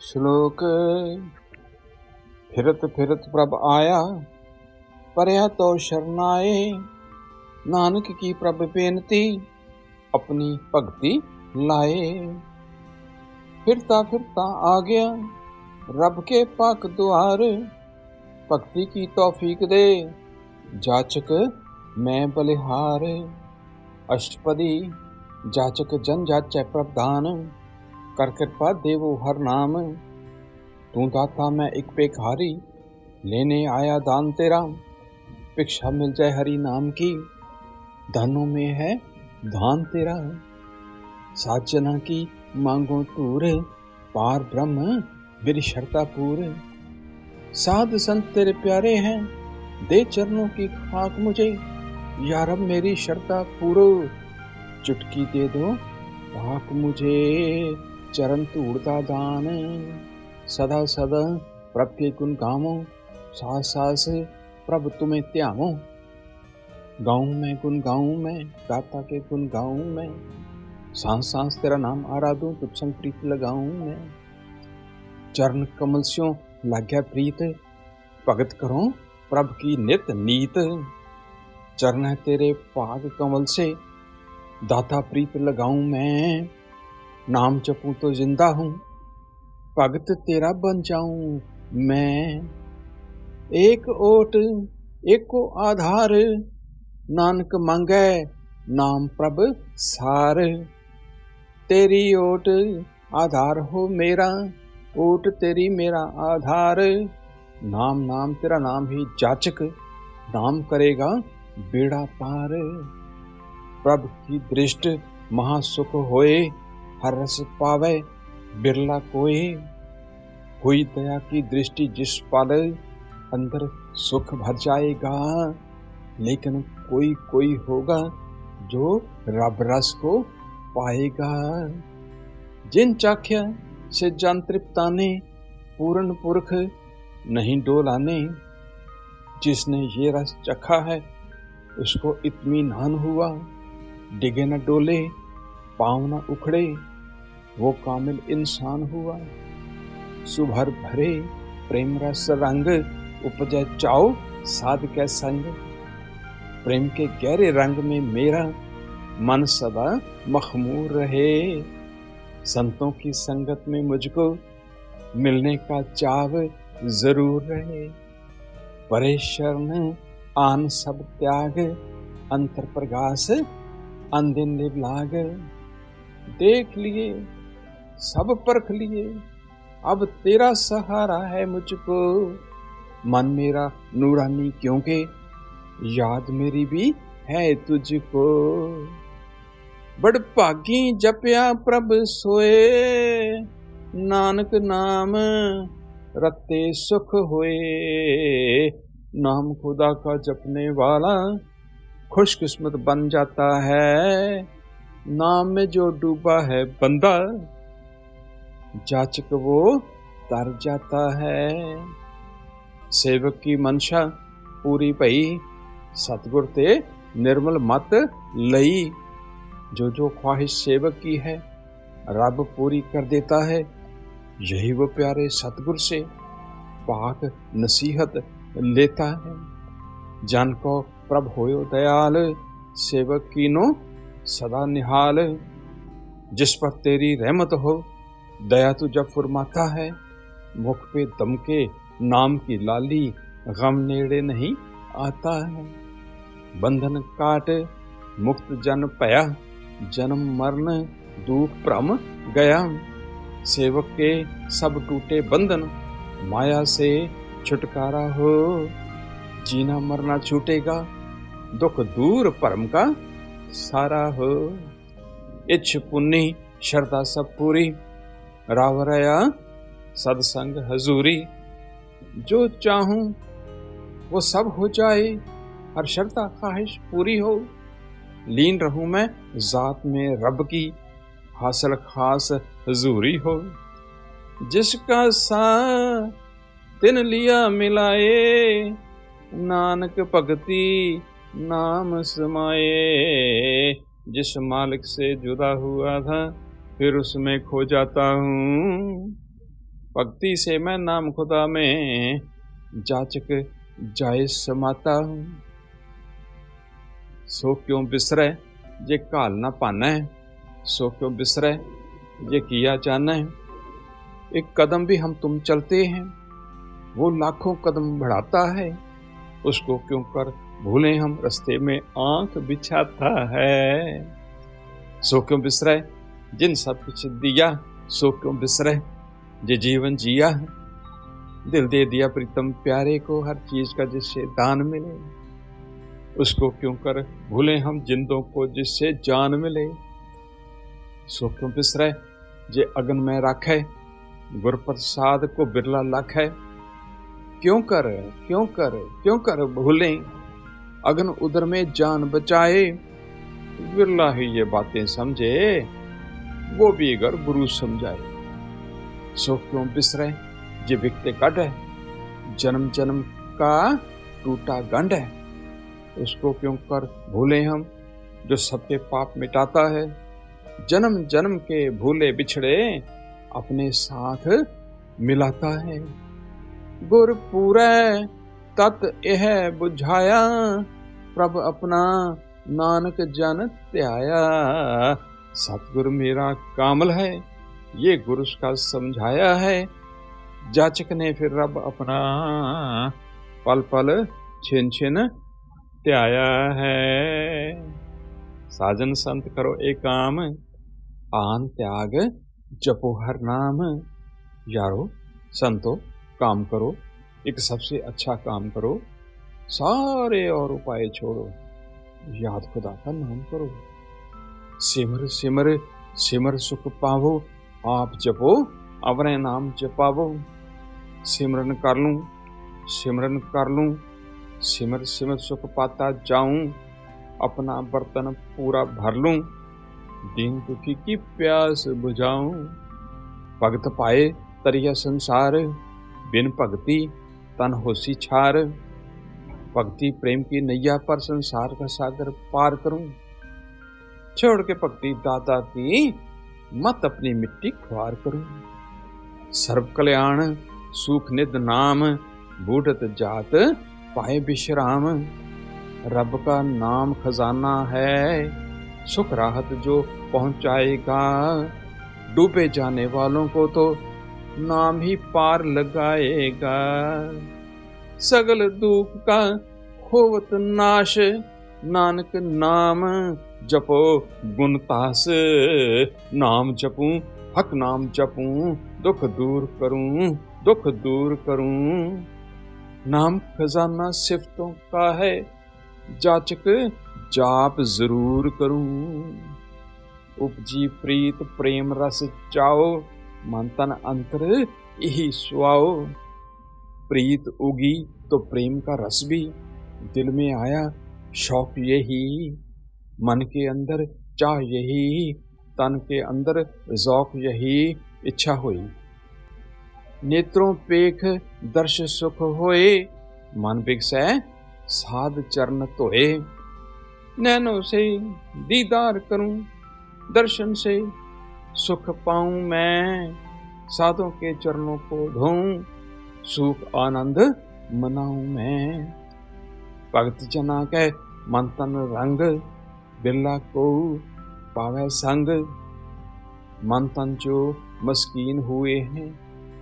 श्लोक। फिरत फिरत प्रभ आया परया तो शरणाए। नानक की प्रभ बेनती, अपनी भक्ति लाए। फिरता फिरता आ गया, रब के पाक द्वार भक्ति की तौफीक दे, जाचक मैं बलिहार। अष्टपदी, जाचक जन जाचै प्रधान। कर कृपा देवो हर नाम। तू दाता मैं एक पेखारी लेने आया दान तेरा। भिक्षा मिल जाए हरि नाम की दानों में है धान तेरा। साजना की मांगो तूर, पार ब्रह्म मेरी शर्ता पूर। साध संत तेरे प्यारे हैं, दे चरणों की खाक मुझे। यारब मेरी शर्ता पूरो, चुटकी दे दो पाक मुझे। चरण तूड़ता दान, सदा सदा प्रभ के गुण गावो सास सास प्रभ तुम्हें त्यामो। गाऊं मैं गुण गाऊं मैं गाता के गुण गाऊं मैं, सांस सांस तेरा नाम आराधू तुझ संग प्रीत लगाऊँ मैं। चरण कमल स्यो लाग्या प्रीत, भगत करो प्रभ की नित नीत। चरण है तेरे पाग कमल से, दाता प्रीत लगाऊँ मैं नाम जपूं तो ज़िंदा हूँ, भगत तेरा बन जाऊँ मैं। एक ओट, एको आधार, नानक मांगे नाम प्रभ सार। तेरी ओट आधार हो मेरा, ओट तेरी मेरा आधार। नाम नाम तेरा नाम ही जाचक, नाम करेगा बेड़ा पार। प्रभ की दृष्ट महासुख होए हर रस पावे, बिरला कोई हुई दया की दृष्टि जिस पल अंदर सुख भर जाएगा, लेकिन कोई कोई होगा जो रब रस को पाएगा। जिन चाख्या से जन तृप्ताने पूर्ण पुरख नहीं डोलाने जिसने ये रस चखा है, उसको इत्मीनान हुआ। डिगे न डोले, पाव न उखड़े वो कामिल इंसान हुआ। सुभर भरे, प्रेम रस रंग, उपजय चाओ, साध के संग। प्रेम के गहरे रंग में मेरा मन सदा मखमूर रहे। संतों की संगत में मुझको मिलने का चाव ज़रूर रहे। परे शरण, आन सब त्याग, अंतर प्रगास अंदिन लाग देख लिए सब परख लिए। अब तेरा सहारा है मुझको। मन मेरा नूरानी क्योंकि याद मेरी भी है तुझको। बड़ भागी जपया प्रभ सोए। नानक नाम रते सुख होए। नाम खुदा का जपने वाला खुशकिस्मत बन जाता है। नाम में जो डूबा है बंदा जाचक वो तर जाता है। सेवक की मंशा पूरी भई सतगुर ते निर्मल मत लई। जो जो ख्वाहिश सेवक की है, रब पूरी कर देता है। यही वो प्यारे सतगुर से पाक नसीहत लेता है। जन को प्रभ होयो दयाल, सेवक की नो सदा निहाल। जिस पर तेरी रहमत हो दया तो जब फुरमाता है, मुख पे दमके, नाम की लाली, गम नेड़े नहीं आता है। बंधन काट, मुक्त जन पया, जन्म मरण दुख भ्रम गया। सेवक के सब टूटे बंधन, माया से छुटकारा हो। जीना मरना छूटेगा, दुख दूर परम का सारा हो। इच्छ पुन्नी श्रद्धा सब पूरी। रावरया सत्संग हजूरी, जो चाहूँ वो सब हो जाए, हर शर्ता ख्वाहिश पूरी हो। लीन रहूँ मैं जात में रब की, हासिल खास हजूरी हो। जिसका सा तिन लिया मिलाए, नानक भगती नाम समाए। जिस मालिक से जुदा हुआ था फिर उसमें खो जाता हूँ। भक्ति से मैं नाम खुदा में जाचक जाय समाता हूँ। सो क्यों बिसरे जे काल न पाना है? सो क्यों बिसरे ये किया जाना है? एक कदम भी हम तुम चलते हैं। वो लाखों कदम बढ़ाता है। उसको क्यों कर भूले हम? रस्ते में आँख बिछाता है। सो क्यों बिसरे जिन सब कुछ दिया सो क्यों बिसरे, जे जीवन जिया है, दिल दे दिया प्रीतम प्यारे को हर चीज़ का जिससे दान मिले। उसको क्यों कर भूले हम जिंदों को जिससे जान मिले? सो क्यों बिसरे, जे अगन में रखे गुर प्रसाद को बिरला लख। है क्यों कर क्यों कर क्यों कर भूले? अगन उधर में जान बचाए, बिरला ही ये बातें समझे। वो भी अगर गुरु समझाए। सो क्यों बिसरे जे बिकते कट है। जन्म जन्म का टूटा गंड है। उसको क्यों कर भूले हम, जो सबके पाप मिटाता है? जन्म जन्म के भूले बिछड़े अपने साथ मिलाता है। गुर पूरे तत् यह बुझाया, प्रभ अपना नानक जन त्याया। सतगुरु मेरा कामल है, ये गुरु का समझाया है। जाचक ने फिर रब अपना पल पल छिन छिन त्याया है। साजन संत करो एक काम, आन त्याग, जपो हर नाम। यारो, संतो, काम करो, एक सबसे अच्छा काम करो, सारे और उपाय छोड़ो। याद खुदा का नाम करो। सिमर सिमर सिमर सुख पावो, आप जपो, अपने नाम जपावो। सिमरन कर लूँ, सिमरन कर लूँ, सिमर सिमर सुख पाता जाऊँ, अपना बर्तन पूरा भर लूँ, दीन दुखी की प्यास बुझाऊं। भगत पाए तरिया संसार, बिन भक्ति तन होसी छार। भक्ति प्रेम की नैया पर संसार का सागर पार करूँ। छोड़ के भक्ति दाता की मत अपनी मिट्टी खुआर करूँ। सर्व कल्याण सुख निध नाम, बूढ़त जात पाए विश्राम। रब का नाम खजाना है, सुख राहत जो पहुंचाएगा। डूबे जाने वालों को तो नाम ही पार लगाएगा। सगल दुख का होवत नाश, नानक नाम जपो गुणतास नाम जपूं, हक नाम जपूं, दुख दूर करूँ, दुख दूर करूँ। नाम खजाना सिफतों का है, जाचक जाप ज़रूर करूँ। उपजी प्रीत प्रेम रस चाओ, मन तन अंतर यही सुआओ। प्रीत उगी तो प्रेम का रस भी, दिल में आया शौक यही। मन के अंदर चाह यही, तन के अंदर जौक यही, इच्छा हुई। नेत्रों पेख दर्श सुख होए, मन बिगसै साध चरण धोए नैनो से दीदार करूँ, दर्शन से सुख पाऊँ मैं, साधों के चरणों को धोऊं सुख आनंद मनाऊं मैं। भगत जना के मन तन रंग बिरला को पावे संग। मन तन जो मस्कीन हुए हैं।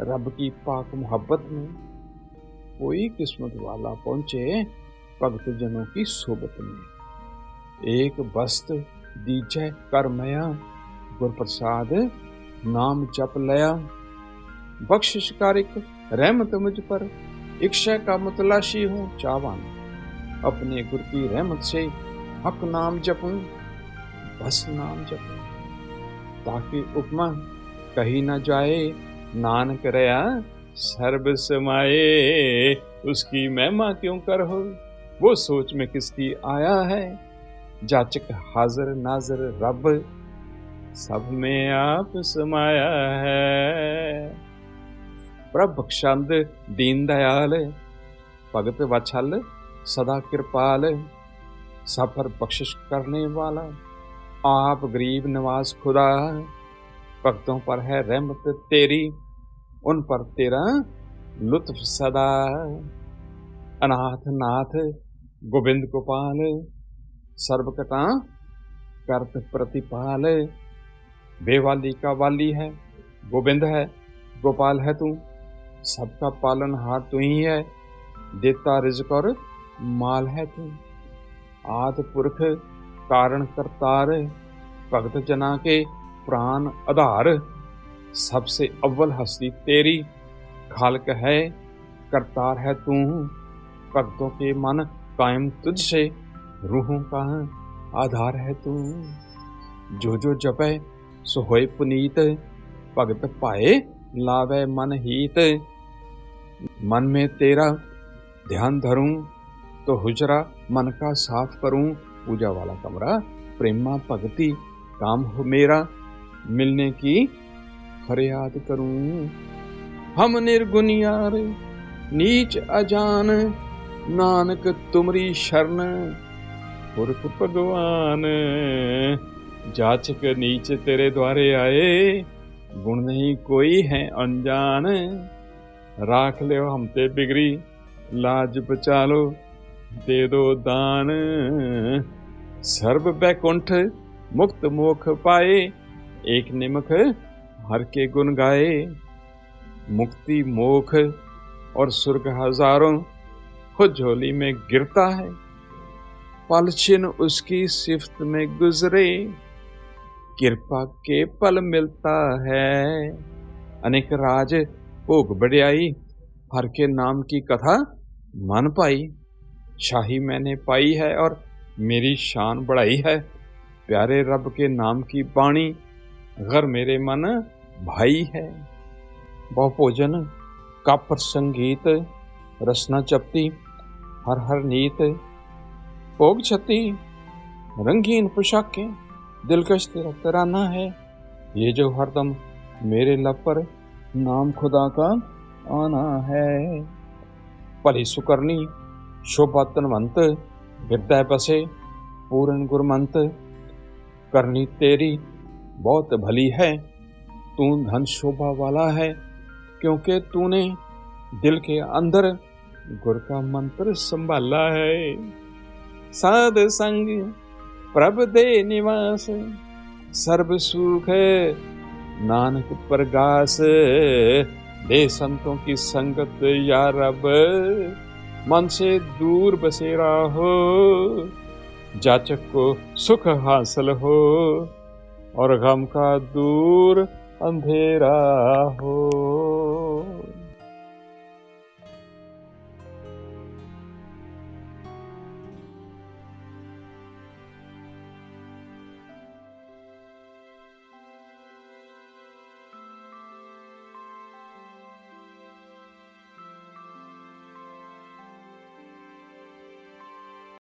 रब की पाक मोहब्बत में कोई किस्मत वाला पहुँचे भगत जनों की सोबत में। एक बस्त दीजय कर मया गुर प्रसाद नाम जप लया। बख्शिश कारिक रहमत मुझ पर इच्छा का मतलाशी हूँ चावान अपने गुर की रहमत से हक नाम जपूं, बस नाम जपूं, ताकि उपमा कही ना जाए। नानक रया सर्व समाये, उसकी महिमा क्यों कर हो? वो सोच में किसकी आया है? जाचक हाजर नाजर रब, सब में आप समाया है। प्रभ क्षंद दीन दयाल, भगत वछल सदा कृपाल। सफ़र बख्शिश करने वाला आप गरीब नवाज़ खुदा भक्तों पर है रहमत तेरी। उन पर तेरा लुत्फ सदा अनाथ नाथ गोविंद गोपाल सर्वकटा करत प्रतिपाल। बेवाली का वाली है। गोविंद है। गोपाल है तू। सबका पालन हार तू ही है। देता रिजक और माल है तू। आद पुरख कारण करतार भगत जना के प्राण आधार। सबसे अव्वल हस्ती तेरी, खालक है, करतार है तू। भक्तों के मन कायम तुझसे, रूहों का आधार है तू। जो जो जपे, सो पुनीत, भगत पाए लावे मन हीत। मन में तेरा ध्यान धरूं तो हुजरा मन का साफ़ करूँ, पूजा वाला कमरा, प्रेमा भक्ति, काम हो मेरा, मिलने की फरियाद करूँ। हम निर्गुनियार, नीच अजान, नानक तुमरी शरण, पुरख भगवान, जाचक नीच तेरे द्वारे आए, गुण नहीं कोई है अनजान। राख ले हम ते बिगड़ी, लाज बचा लो दे दो दान सर्व बैकुंठ मुक्त मोख पाए एक निमख हर के गुण गाए मुक्ति मोख और सुर्ग हज़ारों खुद झोली में गिरता है पलछिन उसकी सिफ्त में गुजरे कृपा के पल मिलता है अनेक राज भोग बढ़ियाई हर के नाम की कथा मन पाई शाही मैंने पाई है और मेरी शान बढ़ाई है। प्यारे रब के नाम की बाणी घर मेरे मन भाई है। बहु भोजन कापर संगीत रसना चपती हर हर नीत, भोग छती रंगीन पोशाकें, दिलकश तेरा तराना है। ये जो हरदम मेरे लब पर नाम खुदा का आना है। भली सुकरनी शोभा तनवंत हृदय बसे पूर्ण गुरमंत, करनी तेरी बहुत भली है, तू धन शोभा वाला है, क्योंकि तूने दिल के अंदर गुर का मंत्र संभाला है। साध संग प्रभ दे निवास, सर्व सुख नानक प्रगास, दे संतों की संगत या रब। मन से दूर बसेरा हो, जाचक को सुख हासिल हो, और गम का दूर अंधेरा हो।